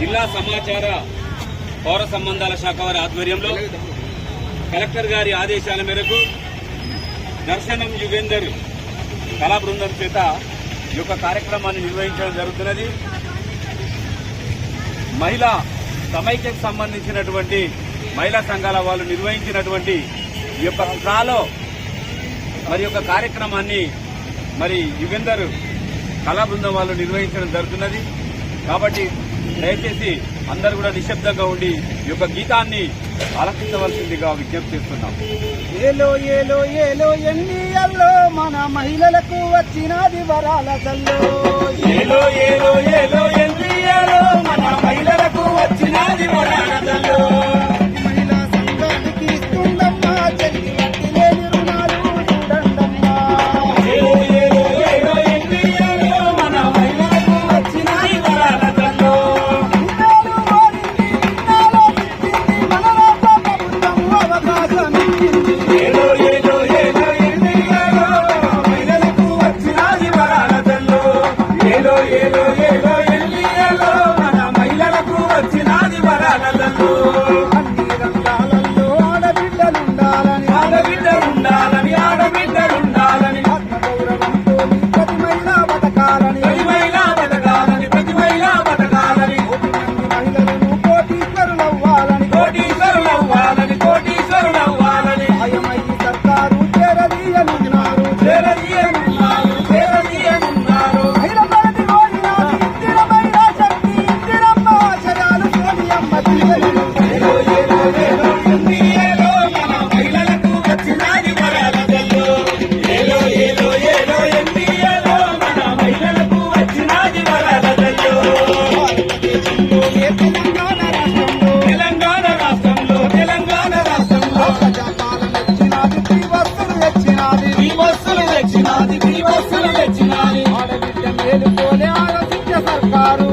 జిల్లా సమాచార పౌర సంబంధాల శాఖ వారి ఆధ్వర్యంలో కలెక్టర్ గారి ఆదేశాల మేరకు దర్శనం యుగేందర్ కళా బృందం చేత ఈ యొక్క కార్యక్రమాన్ని నిర్వహించడం జరుగుతున్నది. మహిళా సమైక్యకు సంబంధించినటువంటి మహిళా సంఘాల వాళ్ళు నిర్వహించినటువంటి ఈ యొక్క స్ట్రాలో మరి యొక్క కార్యక్రమాన్ని మరి యుగేందర్ కళా బృందం వాళ్ళు నిర్వహించడం జరుగుతున్నది. కాబట్టి దయచేసి అందరూ కూడా నిశ్శబ్దంగా ఉండి ఈ యొక్క గీతాన్ని ఆలకించవలసిందిగా విజ్ఞప్తి చేస్తున్నాం. ఏలో ఏలో ఏలో ఎన్నియల్లో మన మహిళలకు వచ్చినది వరాల ఏలో ఏలో ఏలో Gracias. బస్సులు తెచ్చినాది ఆడబిడ్డ మేలుకోలే ఆలోచించే సర్కారు.